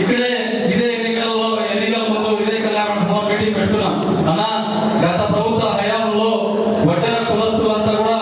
ఇక్కడే ఇదే ఎన్నికల్లో ఎన్నికల ముందు ఇదే కళ్యాణ హోమ్ మీటింగ్ పెట్టుకున్నాం. అన్న గత ప్రభుత్వ హయాంలో వడ్డెర కులస్తులంతా కూడా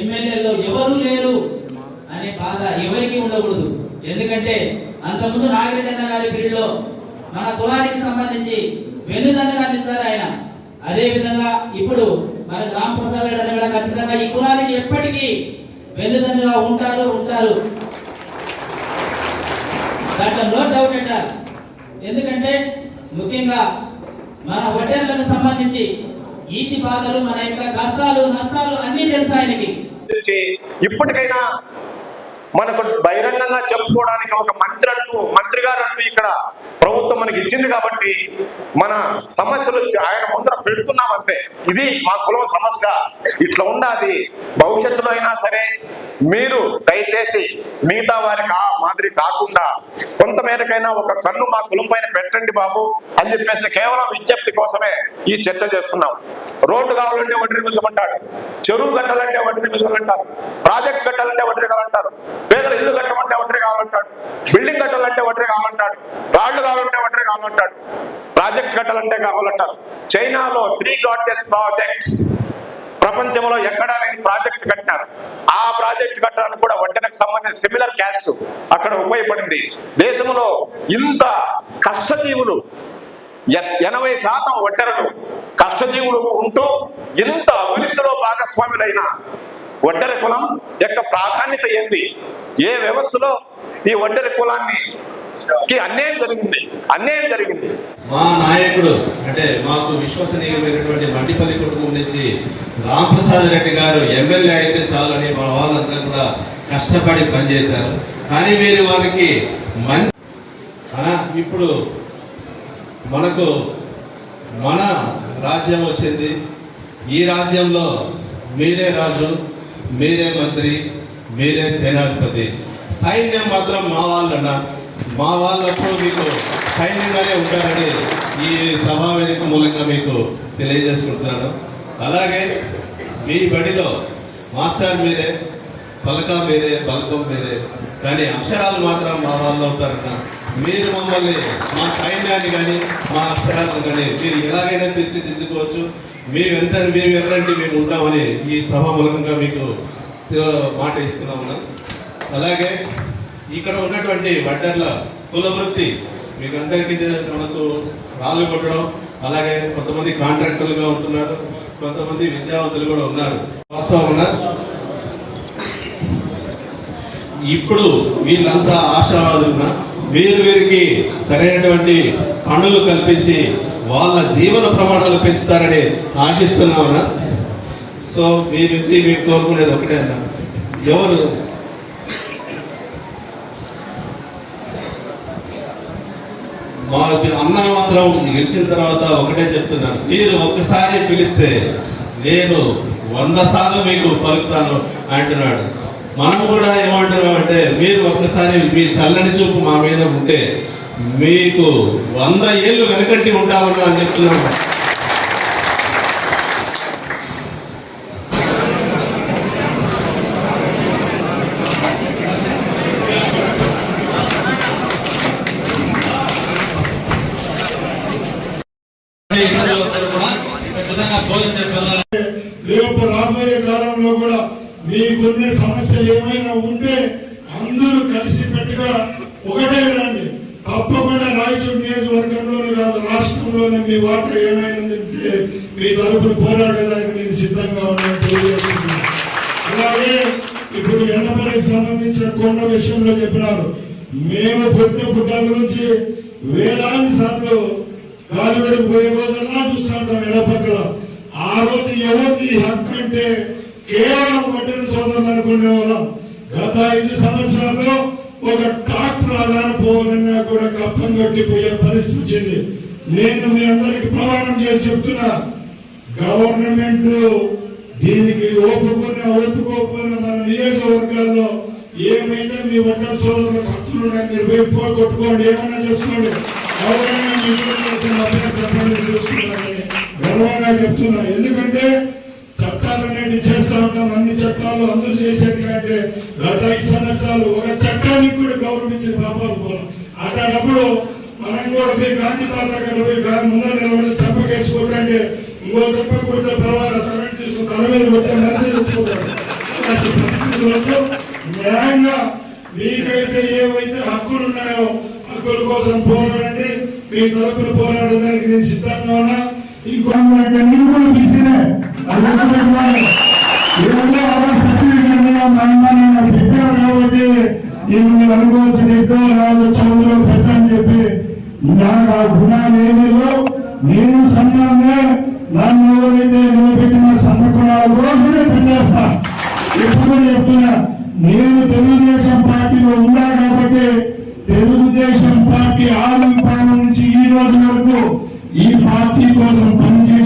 ఎమ్మెల్యేలో ఎవరు లేరు అనే బాధ ఎవరికి ఉండకూడదు. ఎందుకంటే అంతకుముందు నాగిరెడ్డి అన్న గారి పీరియడ్లో మన కులానికి సంబంధించి వెన్నుదండగా కనిపించారు ఆయన. అదే విధంగా ఇప్పుడు మన గ్రామ ప్రసాద్ రెడ్డి అన్న కూడా ఖచ్చితంగా ఈ కులానికి ఎప్పటికీ వెన్నుదండగా ఉంటారు ఉంటారు. దాంట్లో నో డౌట్ అంటారు. ఎందుకంటే ముఖ్యంగా మన వడ్డేర్లకు సంబంధించి ఈతి బాధలు మన యొక్క కష్టాలు నష్టాలు అన్నీ తెలుసు ఆయనకి. ఇప్పటికైనా మనకు బహిరంగంగా చెప్పుకోవడానికి ఒక మంత్రి అంటూ మంత్రి గారు అంటూ ఇక్కడ ప్రభుత్వం మనకి ఇచ్చింది కాబట్టి మన సమస్యలు ఆయన ముందర పెడుతున్నాం అంతే. ఇది మా కులం సమస్య. ఇట్లా ఉండాలి భవిష్యత్తులో అయినా సరే మీరు దయచేసి మిగతా వారికి ఆ మాదిరి కాకుండా కొంత మేరకైనా ఒక కన్ను మా కులం పైన పెట్టండి బాబు అని చెప్పేసి కేవలం విజ్ఞప్తి కోసమే ఈ చర్చ చేస్తున్నాం. రోడ్డు కావాలంటే వడ్డీ అంటాడు చెరువు కట్టాలంటే వడ్డీ అంటారు ప్రాజెక్ట్ కట్టాలంటే వడ్డీ అంటారు పేదల ఇల్లు కట్టమంటే వడ్డీ కావాలంటాడు బిల్డింగ్ కట్టాలంటే వడ్డీ కావాలంటాడు రాళ్ళు కావాలంటే వడ్డీ కావాలంటాడు ప్రాజెక్ట్ కట్టాలంటే కావాలంటారు. చైనాలో త్రీ గాడ్జెస్ ప్రాజెక్ట్. ప్రపంచంలో ఎక్కడా లేని ప్రాజెక్ట్ కట్టినారు. ఆ ప్రాజెక్ట్ కట్టడానికి కూడా వడ్డీకి సంబంధించిన సిమిలర్ క్యాస్ట్ అక్కడ ఉపయోగపడింది. దేశంలో ఇంత కష్టజీవులు ఎనభై శాతం ఒడ్డెరలు కష్టజీవులు ఉంటూ ఇంత అభివృద్ధిలో భాగస్వాములైన ఒడ్డెర కులం యొక్క ప్రాధాన్యత ఏంది? ఏ వ్యవస్థలో ఈ ఒడ్డెర కులాన్ని అన్యాయం జరిగింది? అన్యాయం జరిగింది. మా నాయకుడు అంటే మాకు విశ్వసనీయమైనటువంటి మండిపల్లి కుటుంబం నుంచి రామప్రసాద్ రెడ్డి గారు ఎమ్మెల్యే అయితే చాలని మా వాళ్ళంతా కూడా కష్టపడి పనిచేశారు. కానీ మీరు వారికి మం ఇప్పుడు మనకు మన రాజ్యం వచ్చింది. ఈ రాజ్యంలో మీరే రాజు. మీరే మంత్రి మీరే సేనాధిపతి. సైన్యం మాత్రం మా వాళ్ళన్న. మా వాళ్ళప్పుడు మీకు సైన్యంగానే ఉంటారని ఈ సభా వేదిక మూలంగా మీకు తెలియజేసుకుంటున్నాను. అలాగే మీ బడిలో మాస్టర్ మీరే పలక మీరే బల్కం మీరే కానీ అక్షరాలు మాత్రం మా వాళ్ళు అవుతారన్న మీరు మమ్మల్ని మా సైన్యాన్ని కానీ మా అక్షరాలను కానీ మీరు ఎలాగైనా తీర్చిదిద్దుకోవచ్చు. మేము ఎంత మేము ఎవరండి మేము ఉంటామని ఈ సభ మూలకంగా మీకు మాట ఇస్తున్నాము అలాగే ఇక్కడ ఉన్నటువంటి వడ్డర్ల కుల వృత్తి మీకు అందరికీ మనకు రాళ్ళు కొట్టడం అలాగే కొంతమంది కాంట్రాక్టర్లుగా ఉంటున్నారు కొంతమంది విద్యావంతులు కూడా ఉన్నారు. వాస్తవం ఉన్నారు ఇప్పుడు వీళ్ళంతా ఆశావాదులున్న వీరు వీరికి సరైనటువంటి పనులు కల్పించి వాళ్ళ జీవన ప్రమాణాలు పెంచుతారని ఆశిస్తున్నామన్నా. సో మీ నుంచి మేము కోరుకునేది ఒకటే అన్న. ఎవరు? మా అన్న మాత్రం గెలిచిన తర్వాత ఒకటే చెప్తున్నాను. మీరు ఒక్కసారి పిలిస్తే నేను వంద సార్లు మీకు పలుకుతాను అంటున్నాడు. మనం కూడా ఏమంటున్నాం అంటే మీరు ఒక్కసారి మీ చల్లని చూపు మా మీద ఉంటే మీకు వంద ఏళ్ళు వెనకంటి ఉంటామన్నా అని రాబోయే కాలంలో కూడా మీకున్న సమస్యలు ఏమైనా ఉంటే అందరూ కలిసి పెట్టుగా ఒకటే రండి. తప్పకుండా రాయచూరు నియోజకవర్గంలోనే కాదు రాష్ట్రంలోనే మీ వాట ఏమైనా మీ తరపున పోరాడేదానికి నేను సిద్ధంగా ఉన్నాను తెలియజేస్తున్నాను. అలాగే ఇప్పుడు ఎండపల్లికి సంబంధించిన కొండ విషయంలో చెప్పినారు. మేము పుట్టిన పుట్టాల నుంచి వేలాది సార్లు గాలివెడకు పోయే రోజుల్లో చూస్తుంటాం ఎడపక్కల. ఆ రోజు ఎవరికి హక్కు అంటే కేవలం పట్టిన సోదరులు అనుకునే వాళ్ళం. గత ఐదు సంవత్సరాల్లో ఒక ట్రాక్టర్ ఆధార పోవాలన్నా కూడా కప్పం కట్టిపోయే పరిస్థితి వచ్చింది. నేను మీ అందరికి ప్రమాణం చేసి చెప్తున్నా. గవర్నమెంట్ దీనికి ఒప్పుకున్న ఒప్పుకోకపోయినా మన నియోజకవర్గాల్లో ఏమైనా మీ వడ్డ సోదరులకు హక్కులు మీరు పోయి పోగొట్టుకోండి ఏమైనా చేసుకోండి. ఎవరైనా గర్వంగా చెప్తున్నా. ఎందుకంటే చేస్తా అన్ని చట్టాలు అందరూ చేసేటువంటి గత ఐదు సంవత్సరాలు ఒక చట్టానికి కూడా గౌరవించిన పాపాలు పోలా అట్లాంటప్పుడు మనం కూడా పోయి గాంధీ తాత దగ్గర పోయి ముందర నిలబడి చెప్పకేసుకుంటే ఇంకో చెప్పకుంటే పర్వాలేదు సరెంట్ తీసుకుని తల మీద కొట్టే మనిషి తెచ్చుకుంటాడు న్యాయంగా మీకైతే ఏవైతే హక్కులు ఉన్నాయో హక్కుల కోసం పోరాడండి మీ తరపున పోరాడడానికి నేను సిద్ధంగా ఉన్నా. ఈ గవర్నమెంట్ నేను కూడా బీసీనే నేను మీరు అనుకోవచ్చు రెడ్డో రాదు చదువులో పెట్టని చెప్పి నాకు ఆ గుణాలు ఏమీ నేను సన్నాన్నే నన్ను ఎవరైతే నిలబెట్టిన సన్నకులాల కోసమే పనిచేస్తా ఎప్పుడు చెప్తున్నా నేను తెలుగుదేశం పార్టీలో ఉన్నా కాబట్టి తెలుగుదేశం పార్టీ ఆవిర్భావం నుంచి ఈ రోజు వరకు ఈ పార్టీ కోసం పనిచేసి